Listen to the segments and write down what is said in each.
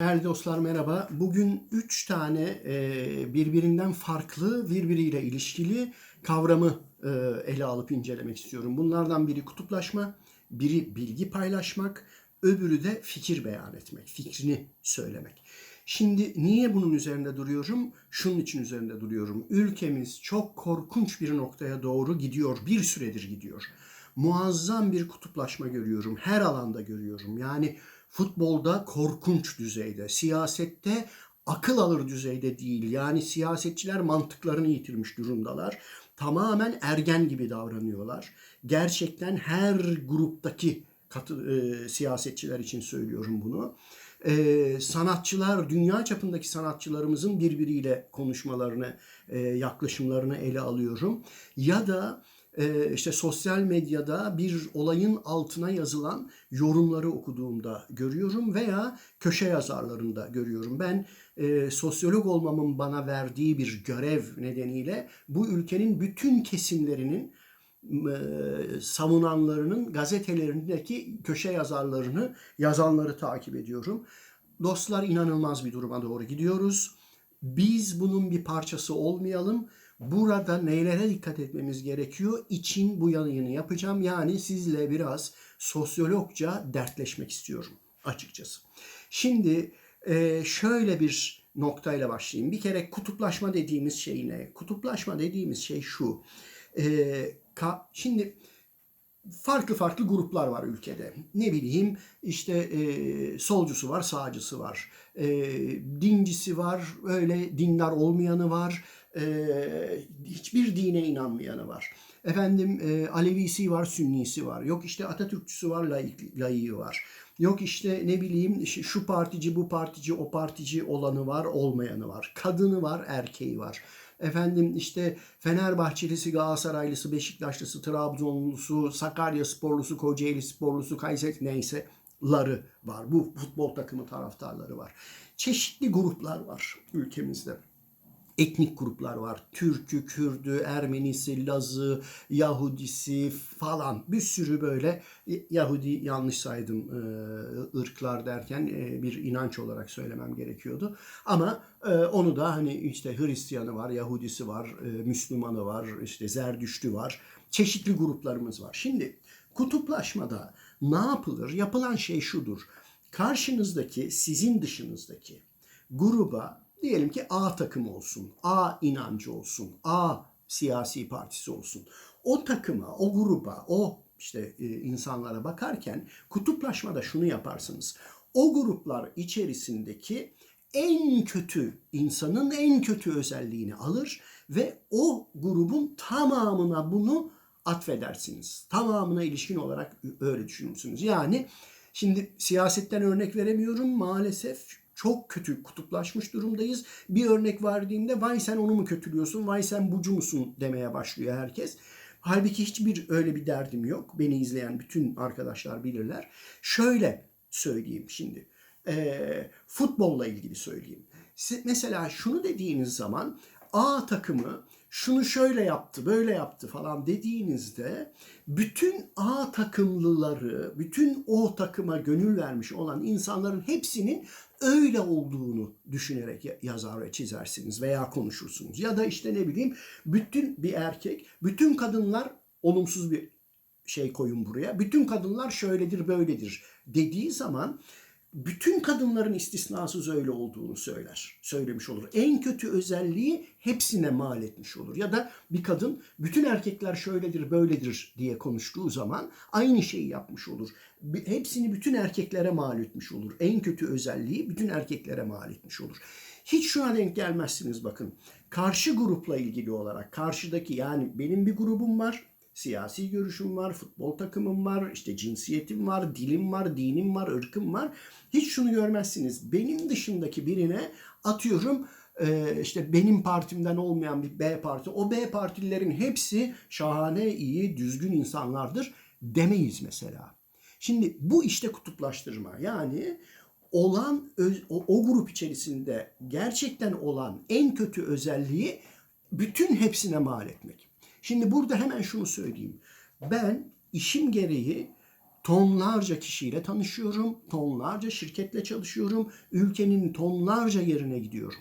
Değerli dostlar merhaba. Bugün üç tane e, birbirinden farklı, birbiriyle ilişkili kavramı e, ele alıp incelemek istiyorum. Bunlardan biri kutuplaşma, biri bilgi paylaşmak, öbürü de fikir beyan etmek, fikrini söylemek. Şimdi niye bunun üzerinde duruyorum? Şunun için üzerinde duruyorum. Ülkemiz çok korkunç bir noktaya doğru gidiyor, bir süredir gidiyor. Muazzam bir kutuplaşma görüyorum, her alanda görüyorum. Yani futbolda korkunç düzeyde, siyasette akıl alır düzeyde değil. Yani siyasetçiler mantıklarını yitirmiş durumdalar. Tamamen ergen gibi davranıyorlar. Gerçekten her gruptaki katı, e, siyasetçiler için söylüyorum bunu. E, sanatçılar, dünya çapındaki sanatçılarımızın birbiriyle konuşmalarını, e, yaklaşımlarını ele alıyorum. Ya da işte sosyal medyada bir olayın altına yazılan yorumları okuduğumda görüyorum veya köşe yazarlarında görüyorum. Ben e, sosyolog olmamın bana verdiği bir görev nedeniyle bu ülkenin bütün kesimlerinin e, savunanlarının gazetelerindeki köşe yazarlarını, yazanları takip ediyorum. Dostlar inanılmaz bir duruma doğru gidiyoruz. Biz bunun bir parçası olmayalım. Burada neylere dikkat etmemiz gerekiyor? İçin bu yayını yapacağım. Yani sizle biraz sosyologca dertleşmek istiyorum açıkçası. Şimdi e, şöyle bir noktayla başlayayım. Bir kere kutuplaşma dediğimiz şey ne? Kutuplaşma dediğimiz şey şu. E, şimdi farklı farklı gruplar var ülkede. Ne bileyim işte e, solcusu var, sağcısı var. E, dincisi var, öyle dindar olmayanı var. E, hiçbir dine inanmayanı var. Efendim e, Alevisi var, Sünnisi var. Yok işte Atatürkçüsü var, laik, layığı var. Yok işte ne bileyim şu partici, bu partici, o partici olanı var, olmayanı var. Kadını var, erkeği var efendim işte Fenerbahçelisi, Galatasaraylısı, Beşiktaşlısı, Trabzonlusu, Sakarya sporlusu, Kocaeli sporlusu, Kayseri neyse ları var. Bu futbol takımı taraftarları var. Çeşitli gruplar var ülkemizde etnik gruplar var. Türkü, Kürdü, Ermenisi, Lazı, Yahudisi falan bir sürü böyle Yahudi yanlış saydım e, ırklar derken e, bir inanç olarak söylemem gerekiyordu. Ama e, onu da hani işte Hristiyanı var, Yahudisi var, Müslümanı var, işte Zerdüştü var. Çeşitli gruplarımız var. Şimdi kutuplaşmada ne yapılır? Yapılan şey şudur. Karşınızdaki, sizin dışınızdaki gruba diyelim ki A takımı olsun, A inancı olsun, A siyasi partisi olsun. O takıma, o gruba, o işte e, insanlara bakarken kutuplaşmada şunu yaparsınız. O gruplar içerisindeki en kötü insanın en kötü özelliğini alır ve o grubun tamamına bunu atfedersiniz. Tamamına ilişkin olarak öyle düşünürsünüz. Yani şimdi siyasetten örnek veremiyorum maalesef çok kötü kutuplaşmış durumdayız. Bir örnek verdiğimde vay sen onu mu kötülüyorsun, vay sen bucu musun demeye başlıyor herkes. Halbuki hiçbir öyle bir derdim yok. Beni izleyen bütün arkadaşlar bilirler. Şöyle söyleyeyim şimdi. E, futbolla ilgili söyleyeyim. Mesela şunu dediğiniz zaman A takımı şunu şöyle yaptı, böyle yaptı falan dediğinizde bütün A takımlıları, bütün o takıma gönül vermiş olan insanların hepsinin öyle olduğunu düşünerek yazar ve çizersiniz veya konuşursunuz. Ya da işte ne bileyim bütün bir erkek, bütün kadınlar olumsuz bir şey koyun buraya. Bütün kadınlar şöyledir, böyledir dediği zaman bütün kadınların istisnasız öyle olduğunu söyler. Söylemiş olur. En kötü özelliği hepsine mal etmiş olur. Ya da bir kadın bütün erkekler şöyledir böyledir diye konuştuğu zaman aynı şeyi yapmış olur. Hepsini bütün erkeklere mal etmiş olur. En kötü özelliği bütün erkeklere mal etmiş olur. Hiç şuna denk gelmezsiniz bakın. Karşı grupla ilgili olarak karşıdaki yani benim bir grubum var siyasi görüşüm var, futbol takımım var, işte cinsiyetim var, dilim var, dinim var, ırkım var. Hiç şunu görmezsiniz. Benim dışındaki birine atıyorum işte benim partimden olmayan bir B parti. O B partililerin hepsi şahane, iyi, düzgün insanlardır demeyiz mesela. Şimdi bu işte kutuplaştırma. Yani olan o, grup içerisinde gerçekten olan en kötü özelliği bütün hepsine mal etmek. Şimdi burada hemen şunu söyleyeyim. Ben işim gereği Tonlarca kişiyle tanışıyorum, tonlarca şirketle çalışıyorum, ülkenin tonlarca yerine gidiyorum.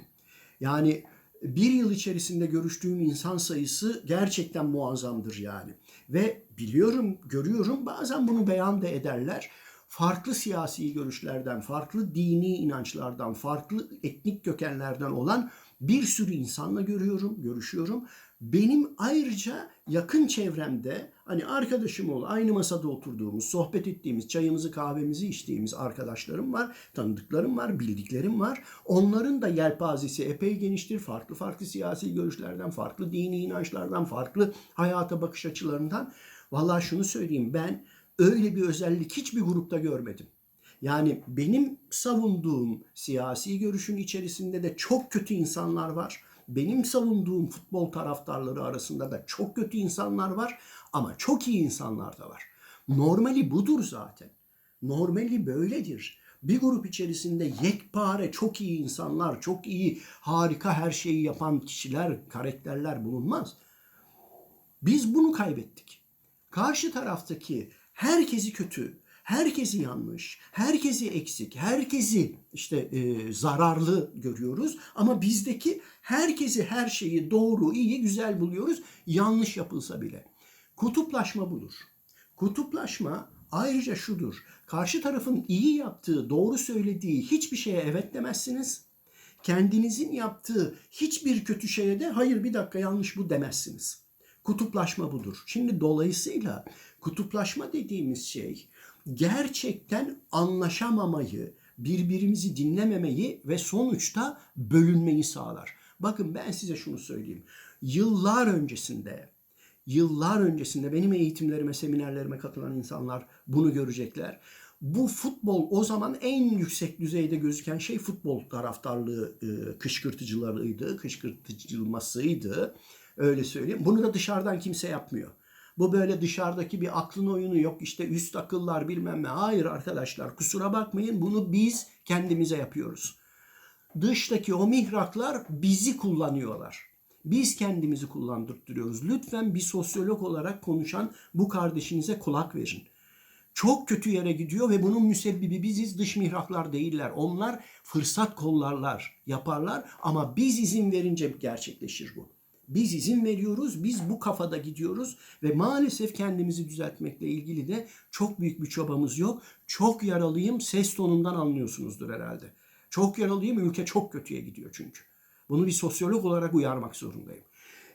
Yani bir yıl içerisinde görüştüğüm insan sayısı gerçekten muazzamdır yani. Ve biliyorum, görüyorum bazen bunu beyan da ederler. Farklı siyasi görüşlerden, farklı dini inançlardan, farklı etnik kökenlerden olan bir sürü insanla görüyorum, görüşüyorum. Benim ayrıca yakın çevremde hani arkadaşım ol, aynı masada oturduğumuz, sohbet ettiğimiz, çayımızı kahvemizi içtiğimiz arkadaşlarım var, tanıdıklarım var, bildiklerim var. Onların da yelpazesi epey geniştir. Farklı farklı siyasi görüşlerden, farklı dini inançlardan, farklı hayata bakış açılarından. Vallahi şunu söyleyeyim ben öyle bir özellik hiçbir grupta görmedim. Yani benim savunduğum siyasi görüşün içerisinde de çok kötü insanlar var. Benim savunduğum futbol taraftarları arasında da çok kötü insanlar var ama çok iyi insanlar da var. Normali budur zaten. Normali böyledir. Bir grup içerisinde yekpare çok iyi insanlar, çok iyi, harika her şeyi yapan kişiler, karakterler bulunmaz. Biz bunu kaybettik. Karşı taraftaki herkesi kötü, herkesi yanlış, herkesi eksik, herkesi işte e, zararlı görüyoruz. Ama bizdeki herkesi her şeyi doğru, iyi, güzel buluyoruz. Yanlış yapılsa bile. Kutuplaşma budur. Kutuplaşma ayrıca şudur. Karşı tarafın iyi yaptığı, doğru söylediği hiçbir şeye evet demezsiniz. Kendinizin yaptığı hiçbir kötü şeye de hayır bir dakika yanlış bu demezsiniz. Kutuplaşma budur. Şimdi dolayısıyla kutuplaşma dediğimiz şey gerçekten anlaşamamayı, birbirimizi dinlememeyi ve sonuçta bölünmeyi sağlar. Bakın ben size şunu söyleyeyim. Yıllar öncesinde, yıllar öncesinde benim eğitimlerime, seminerlerime katılan insanlar bunu görecekler. Bu futbol o zaman en yüksek düzeyde gözüken şey futbol taraftarlığı e, kışkırtıcılarıydı, kışkırtıcılmasıydı. Öyle söyleyeyim. Bunu da dışarıdan kimse yapmıyor. Bu böyle dışarıdaki bir aklın oyunu yok işte üst akıllar bilmem ne. Hayır arkadaşlar kusura bakmayın bunu biz kendimize yapıyoruz. Dıştaki o mihraklar bizi kullanıyorlar. Biz kendimizi kullandırtıyoruz. Lütfen bir sosyolog olarak konuşan bu kardeşinize kulak verin. Çok kötü yere gidiyor ve bunun müsebbibi biziz dış mihraklar değiller. Onlar fırsat kollarlar, yaparlar ama biz izin verince gerçekleşir bu. Biz izin veriyoruz, biz bu kafada gidiyoruz ve maalesef kendimizi düzeltmekle ilgili de çok büyük bir çabamız yok. Çok yaralıyım, ses tonundan anlıyorsunuzdur herhalde. Çok yaralıyım, ülke çok kötüye gidiyor çünkü. Bunu bir sosyolog olarak uyarmak zorundayım.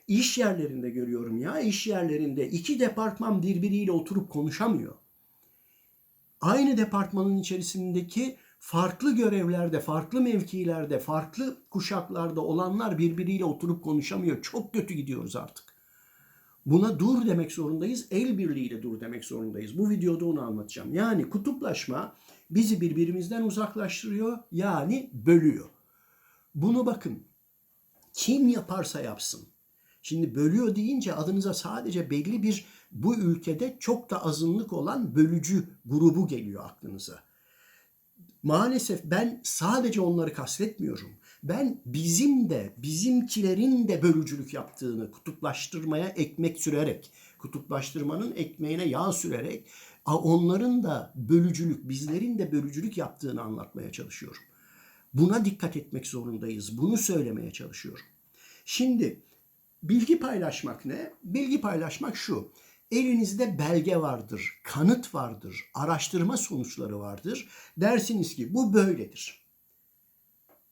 İş yerlerinde görüyorum ya, iş yerlerinde iki departman birbiriyle oturup konuşamıyor. Aynı departmanın içerisindeki farklı görevlerde, farklı mevkilerde, farklı kuşaklarda olanlar birbiriyle oturup konuşamıyor. Çok kötü gidiyoruz artık. Buna dur demek zorundayız. El birliğiyle dur demek zorundayız. Bu videoda onu anlatacağım. Yani kutuplaşma bizi birbirimizden uzaklaştırıyor. Yani bölüyor. Bunu bakın. Kim yaparsa yapsın. Şimdi bölüyor deyince adınıza sadece belli bir bu ülkede çok da azınlık olan bölücü grubu geliyor aklınıza. Maalesef ben sadece onları kastetmiyorum. Ben bizim de, bizimkilerin de bölücülük yaptığını kutuplaştırmaya ekmek sürerek, kutuplaştırmanın ekmeğine yağ sürerek onların da bölücülük, bizlerin de bölücülük yaptığını anlatmaya çalışıyorum. Buna dikkat etmek zorundayız. Bunu söylemeye çalışıyorum. Şimdi bilgi paylaşmak ne? Bilgi paylaşmak şu. Elinizde belge vardır, kanıt vardır, araştırma sonuçları vardır. Dersiniz ki bu böyledir.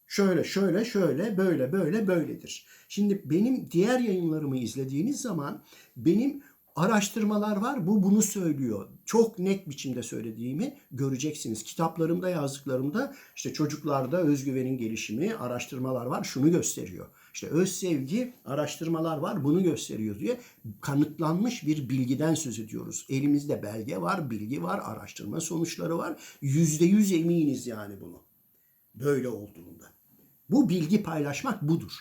Şöyle, şöyle, şöyle, böyle, böyle, böyledir. Şimdi benim diğer yayınlarımı izlediğiniz zaman benim araştırmalar var. Bu bunu söylüyor. Çok net biçimde söylediğimi göreceksiniz. Kitaplarımda yazdıklarımda işte çocuklarda özgüvenin gelişimi araştırmalar var. Şunu gösteriyor. İşte öz sevgi araştırmalar var bunu gösteriyor diye kanıtlanmış bir bilgiden söz ediyoruz. Elimizde belge var, bilgi var, araştırma sonuçları var. Yüzde yüz eminiz yani bunu. Böyle olduğunda. Bu bilgi paylaşmak budur.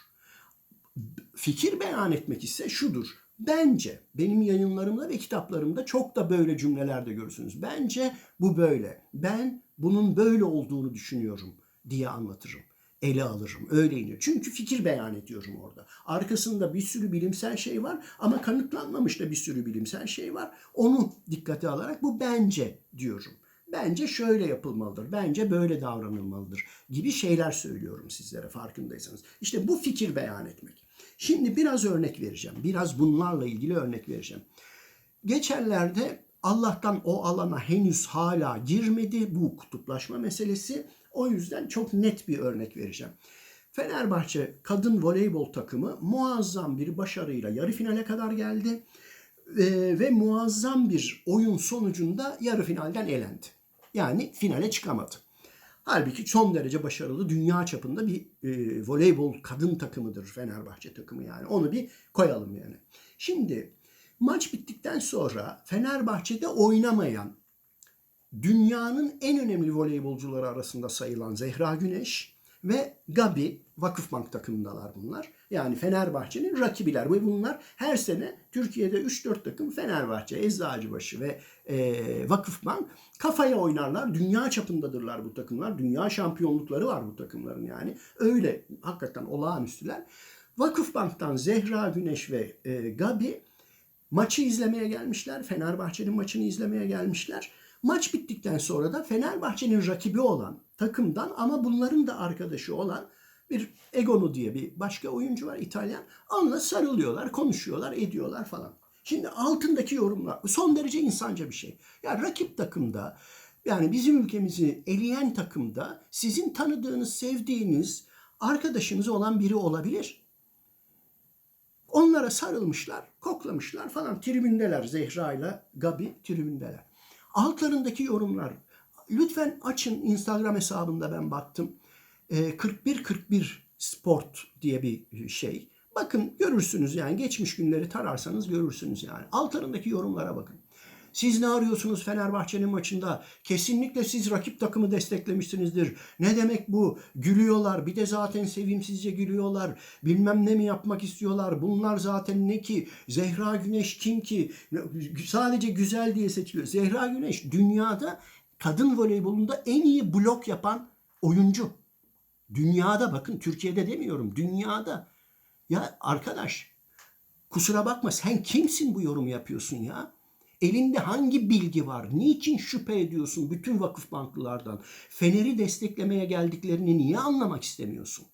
Fikir beyan etmek ise şudur. Bence benim yayınlarımda ve kitaplarımda çok da böyle cümlelerde görürsünüz. Bence bu böyle. Ben bunun böyle olduğunu düşünüyorum diye anlatırım. Ele alırım. Öyle iniyor. Çünkü fikir beyan ediyorum orada. Arkasında bir sürü bilimsel şey var ama kanıtlanmamış da bir sürü bilimsel şey var. Onu dikkate alarak bu bence diyorum. Bence şöyle yapılmalıdır. Bence böyle davranılmalıdır gibi şeyler söylüyorum sizlere farkındaysanız. İşte bu fikir beyan etmek. Şimdi biraz örnek vereceğim. Biraz bunlarla ilgili örnek vereceğim. Geçenlerde Allah'tan o alana henüz hala girmedi bu kutuplaşma meselesi. O yüzden çok net bir örnek vereceğim. Fenerbahçe kadın voleybol takımı muazzam bir başarıyla yarı finale kadar geldi. Ve muazzam bir oyun sonucunda yarı finalden elendi. Yani finale çıkamadı. Halbuki son derece başarılı dünya çapında bir e, voleybol kadın takımıdır Fenerbahçe takımı yani. Onu bir koyalım yani. Şimdi maç bittikten sonra Fenerbahçe'de oynamayan dünyanın en önemli voleybolcuları arasında sayılan Zehra Güneş ve Gabi Vakıfbank takımındalar bunlar. Yani Fenerbahçe'nin rakibiler ve bunlar her sene Türkiye'de 3-4 takım Fenerbahçe, Eczacıbaşı ve e, Vakıfbank kafaya oynarlar. Dünya çapındadırlar bu takımlar. Dünya şampiyonlukları var bu takımların yani. Öyle hakikaten olağanüstüler. Vakıfbank'tan Zehra Güneş ve e, Gabi maçı izlemeye gelmişler. Fenerbahçe'nin maçını izlemeye gelmişler. Maç bittikten sonra da Fenerbahçe'nin rakibi olan takımdan ama bunların da arkadaşı olan bir Egonu diye bir başka oyuncu var İtalyan. Onunla sarılıyorlar, konuşuyorlar, ediyorlar falan. Şimdi altındaki yorumlar son derece insanca bir şey. Ya rakip takımda yani bizim ülkemizi eleyen takımda sizin tanıdığınız, sevdiğiniz arkadaşınız olan biri olabilir. Onlara sarılmışlar, koklamışlar falan. Tribündeler Zehra ile Gabi tribündeler. Altlarındaki yorumlar. Lütfen açın Instagram hesabında ben baktım. Ee, 4141 Sport diye bir şey. Bakın görürsünüz yani geçmiş günleri tararsanız görürsünüz yani. Altlarındaki yorumlara bakın. Siz ne arıyorsunuz Fenerbahçe'nin maçında? Kesinlikle siz rakip takımı desteklemişsinizdir. Ne demek bu? Gülüyorlar. Bir de zaten sevimsizce gülüyorlar. Bilmem ne mi yapmak istiyorlar. Bunlar zaten ne ki? Zehra Güneş kim ki? Sadece güzel diye seçiliyor. Zehra Güneş dünyada kadın voleybolunda en iyi blok yapan oyuncu. Dünyada bakın Türkiye'de demiyorum. Dünyada. Ya arkadaş kusura bakma sen kimsin bu yorumu yapıyorsun ya? Elinde hangi bilgi var? Niçin şüphe ediyorsun bütün vakıf banklılardan? Fener'i desteklemeye geldiklerini niye anlamak istemiyorsun?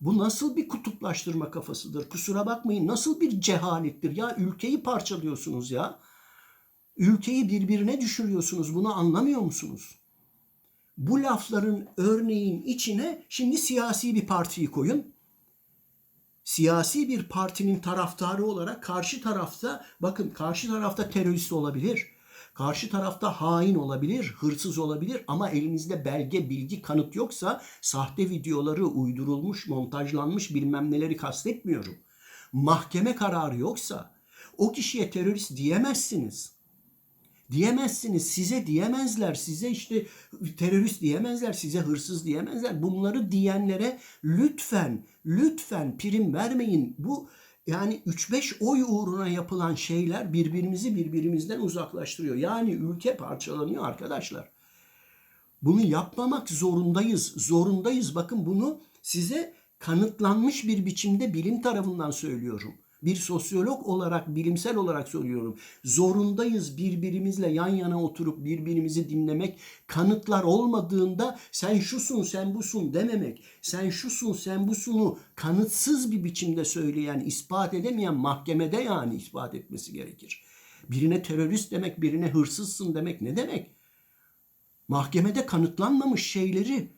Bu nasıl bir kutuplaştırma kafasıdır? Kusura bakmayın nasıl bir cehalettir? Ya ülkeyi parçalıyorsunuz ya. Ülkeyi birbirine düşürüyorsunuz. Bunu anlamıyor musunuz? Bu lafların örneğin içine şimdi siyasi bir partiyi koyun siyasi bir partinin taraftarı olarak karşı tarafta bakın karşı tarafta terörist olabilir. Karşı tarafta hain olabilir, hırsız olabilir ama elinizde belge, bilgi, kanıt yoksa sahte videoları uydurulmuş, montajlanmış bilmem neleri kastetmiyorum. Mahkeme kararı yoksa o kişiye terörist diyemezsiniz. Diyemezsiniz. Size diyemezler. Size işte terörist diyemezler. Size hırsız diyemezler. Bunları diyenlere lütfen, lütfen prim vermeyin. Bu yani 3-5 oy uğruna yapılan şeyler birbirimizi birbirimizden uzaklaştırıyor. Yani ülke parçalanıyor arkadaşlar. Bunu yapmamak zorundayız. Zorundayız. Bakın bunu size kanıtlanmış bir biçimde bilim tarafından söylüyorum bir sosyolog olarak, bilimsel olarak söylüyorum. Zorundayız birbirimizle yan yana oturup birbirimizi dinlemek. Kanıtlar olmadığında sen şusun, sen busun dememek. Sen şusun, sen busunu kanıtsız bir biçimde söyleyen, ispat edemeyen mahkemede yani ispat etmesi gerekir. Birine terörist demek, birine hırsızsın demek ne demek? Mahkemede kanıtlanmamış şeyleri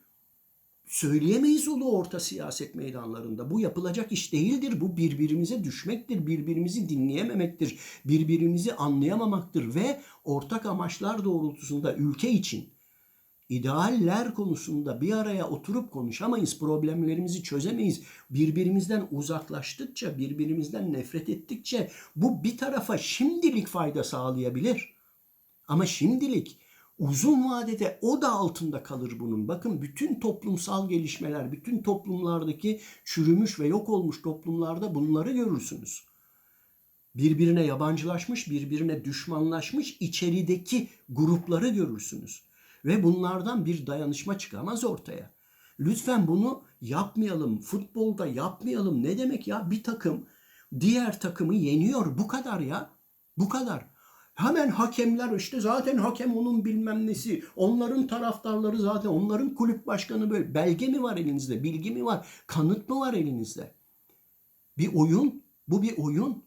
söyleyemeyiz ulu orta siyaset meydanlarında. Bu yapılacak iş değildir. Bu birbirimize düşmektir, birbirimizi dinleyememektir, birbirimizi anlayamamaktır ve ortak amaçlar doğrultusunda ülke için idealler konusunda bir araya oturup konuşamayız, problemlerimizi çözemeyiz. Birbirimizden uzaklaştıkça, birbirimizden nefret ettikçe bu bir tarafa şimdilik fayda sağlayabilir. Ama şimdilik Uzun vadede o da altında kalır bunun. Bakın bütün toplumsal gelişmeler, bütün toplumlardaki çürümüş ve yok olmuş toplumlarda bunları görürsünüz. Birbirine yabancılaşmış, birbirine düşmanlaşmış içerideki grupları görürsünüz. Ve bunlardan bir dayanışma çıkamaz ortaya. Lütfen bunu yapmayalım. Futbolda yapmayalım. Ne demek ya? Bir takım diğer takımı yeniyor. Bu kadar ya. Bu kadar. Hemen hakemler işte zaten hakem onun bilmem nesi. Onların taraftarları zaten onların kulüp başkanı böyle. Belge mi var elinizde? Bilgi mi var? Kanıt mı var elinizde? Bir oyun. Bu bir oyun.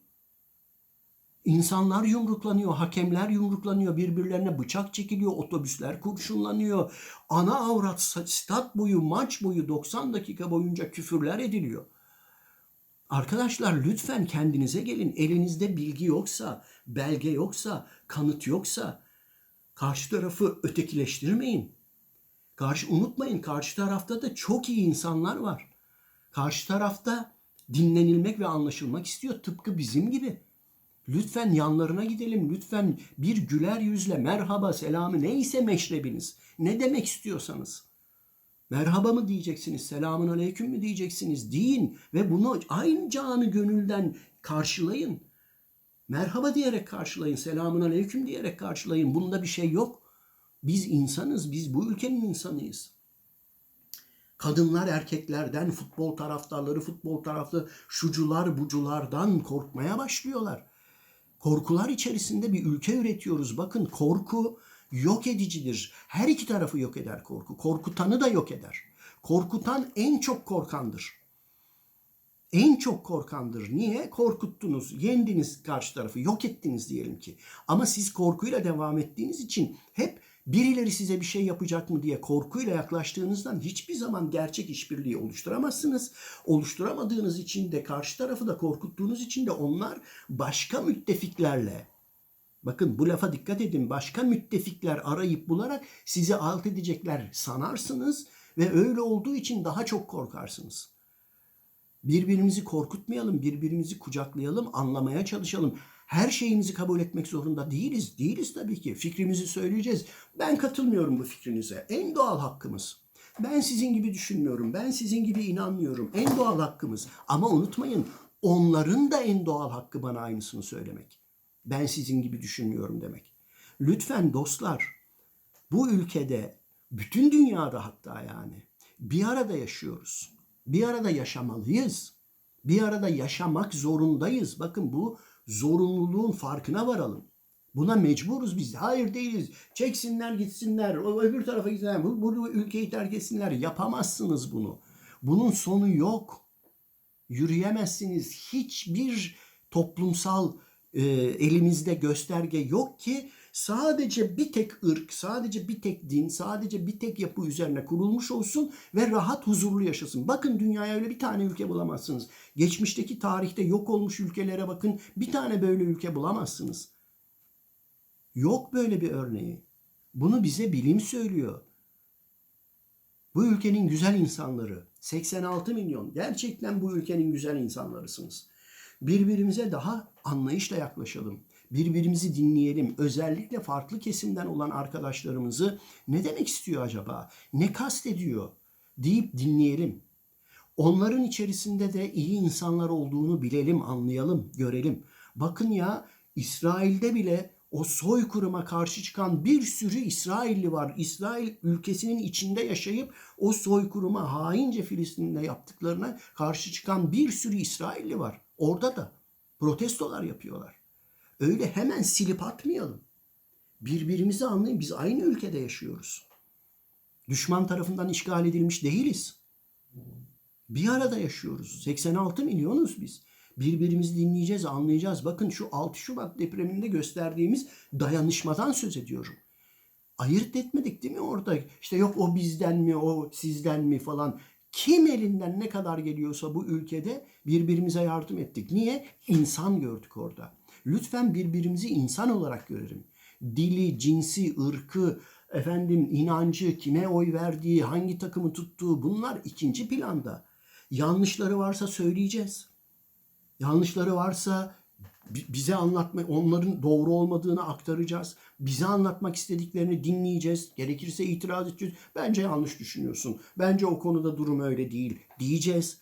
İnsanlar yumruklanıyor, hakemler yumruklanıyor, birbirlerine bıçak çekiliyor, otobüsler kurşunlanıyor. Ana avrat stat boyu, maç boyu 90 dakika boyunca küfürler ediliyor. Arkadaşlar lütfen kendinize gelin. Elinizde bilgi yoksa, belge yoksa, kanıt yoksa karşı tarafı ötekileştirmeyin. Karşı unutmayın karşı tarafta da çok iyi insanlar var. Karşı tarafta dinlenilmek ve anlaşılmak istiyor tıpkı bizim gibi. Lütfen yanlarına gidelim. Lütfen bir güler yüzle merhaba, selamı neyse meşrebiniz. Ne demek istiyorsanız. Merhaba mı diyeceksiniz, selamun aleyküm mü diyeceksiniz deyin ve bunu aynı canı gönülden karşılayın. Merhaba diyerek karşılayın, selamun aleyküm diyerek karşılayın. Bunda bir şey yok. Biz insanız, biz bu ülkenin insanıyız. Kadınlar erkeklerden, futbol taraftarları, futbol taraflı şucular, buculardan korkmaya başlıyorlar. Korkular içerisinde bir ülke üretiyoruz. Bakın korku yok edicidir. Her iki tarafı yok eder korku. Korkutanı da yok eder. Korkutan en çok korkandır. En çok korkandır. Niye? Korkuttunuz, yendiniz karşı tarafı, yok ettiniz diyelim ki. Ama siz korkuyla devam ettiğiniz için hep birileri size bir şey yapacak mı diye korkuyla yaklaştığınızdan hiçbir zaman gerçek işbirliği oluşturamazsınız. Oluşturamadığınız için de karşı tarafı da korkuttuğunuz için de onlar başka müttefiklerle Bakın bu lafa dikkat edin. Başka müttefikler arayıp bularak sizi alt edecekler sanarsınız ve öyle olduğu için daha çok korkarsınız. Birbirimizi korkutmayalım, birbirimizi kucaklayalım, anlamaya çalışalım. Her şeyimizi kabul etmek zorunda değiliz. Değiliz tabii ki. Fikrimizi söyleyeceğiz. Ben katılmıyorum bu fikrinize. En doğal hakkımız. Ben sizin gibi düşünmüyorum. Ben sizin gibi inanmıyorum. En doğal hakkımız. Ama unutmayın onların da en doğal hakkı bana aynısını söylemek. Ben sizin gibi düşünmüyorum demek. Lütfen dostlar bu ülkede bütün dünyada hatta yani bir arada yaşıyoruz. Bir arada yaşamalıyız. Bir arada yaşamak zorundayız. Bakın bu zorunluluğun farkına varalım. Buna mecburuz biz. Hayır değiliz. Çeksinler gitsinler. Öbür tarafa gitsinler. Bu, bu ülkeyi terk etsinler. Yapamazsınız bunu. Bunun sonu yok. Yürüyemezsiniz. Hiçbir toplumsal e, elimizde gösterge yok ki sadece bir tek ırk, sadece bir tek din, sadece bir tek yapı üzerine kurulmuş olsun ve rahat huzurlu yaşasın. Bakın dünyaya öyle bir tane ülke bulamazsınız. Geçmişteki tarihte yok olmuş ülkelere bakın bir tane böyle ülke bulamazsınız. Yok böyle bir örneği. Bunu bize bilim söylüyor. Bu ülkenin güzel insanları, 86 milyon gerçekten bu ülkenin güzel insanlarısınız. Birbirimize daha anlayışla yaklaşalım. Birbirimizi dinleyelim. Özellikle farklı kesimden olan arkadaşlarımızı ne demek istiyor acaba? Ne kastediyor? deyip dinleyelim. Onların içerisinde de iyi insanlar olduğunu bilelim, anlayalım, görelim. Bakın ya İsrail'de bile o soykırıma karşı çıkan bir sürü İsrailli var. İsrail ülkesinin içinde yaşayıp o soykırıma haince Filistin'de yaptıklarına karşı çıkan bir sürü İsrailli var. Orada da protestolar yapıyorlar. Öyle hemen silip atmayalım. Birbirimizi anlayın. Biz aynı ülkede yaşıyoruz. Düşman tarafından işgal edilmiş değiliz. Bir arada yaşıyoruz. 86 milyonuz biz. Birbirimizi dinleyeceğiz, anlayacağız. Bakın şu 6 Şubat depreminde gösterdiğimiz dayanışmadan söz ediyorum. Ayırt etmedik değil mi orada? İşte yok o bizden mi, o sizden mi falan. Kim elinden ne kadar geliyorsa bu ülkede birbirimize yardım ettik. Niye? İnsan gördük orada. Lütfen birbirimizi insan olarak görelim. Dili, cinsi, ırkı, efendim inancı, kime oy verdiği, hangi takımı tuttuğu bunlar ikinci planda. Yanlışları varsa söyleyeceğiz. Yanlışları varsa bize anlatma, onların doğru olmadığını aktaracağız. Bize anlatmak istediklerini dinleyeceğiz. Gerekirse itiraz edeceğiz. Bence yanlış düşünüyorsun. Bence o konuda durum öyle değil diyeceğiz.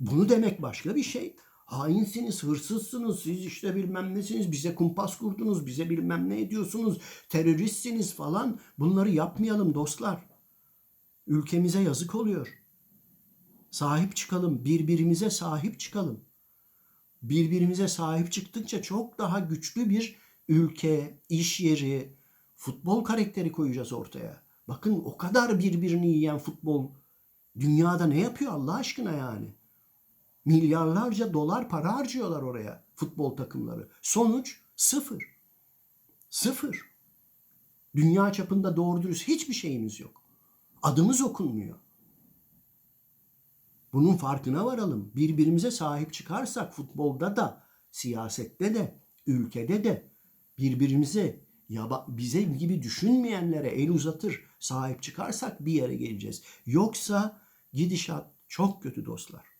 Bunu demek başka bir şey. Hainsiniz, hırsızsınız, siz işte bilmem nesiniz, bize kumpas kurdunuz, bize bilmem ne ediyorsunuz, teröristsiniz falan. Bunları yapmayalım dostlar. Ülkemize yazık oluyor. Sahip çıkalım, birbirimize sahip çıkalım. Birbirimize sahip çıktıkça çok daha güçlü bir ülke, iş yeri, futbol karakteri koyacağız ortaya. Bakın o kadar birbirini yiyen futbol dünyada ne yapıyor Allah aşkına yani? Milyarlarca dolar para harcıyorlar oraya futbol takımları. Sonuç sıfır. Sıfır. Dünya çapında doğru dürüst hiçbir şeyimiz yok. Adımız okunmuyor. Bunun farkına varalım. Birbirimize sahip çıkarsak futbolda da, siyasette de, ülkede de birbirimize ya bize gibi düşünmeyenlere el uzatır, sahip çıkarsak bir yere geleceğiz. Yoksa gidişat çok kötü dostlar.